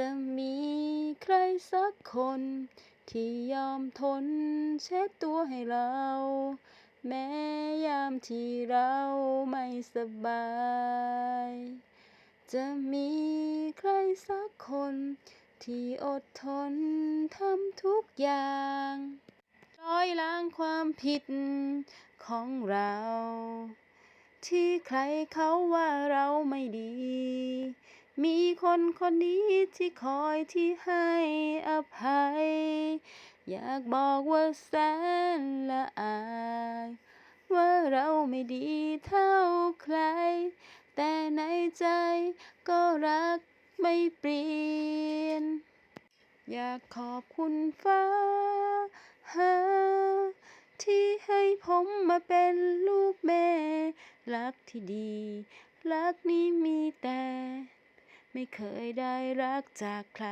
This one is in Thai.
จะมีใครสักคน ที่ยอมทนเช็ดตัวให้เรา แม้ยามที่เราไม่สบาย จะมีใครสักคน ที่อดทนทำทุกอย่างร้อยล้างความผิดของเรา ที่ใครเขาว่าเราไม่ดี มีคนคนนี้ที่คอยที่ให้อภัย อยากบอกว่าแสนละอาย ว่าเราไม่ดีเท่าใคร แต่ในใจก็รักไม่เปลี่ยน อยากขอบคุณฟ้าที่ให้ผมมาเป็นลูกแม่ รักที่ดี รักนี้มีแต่ ไม่เคยได้รักจากใคร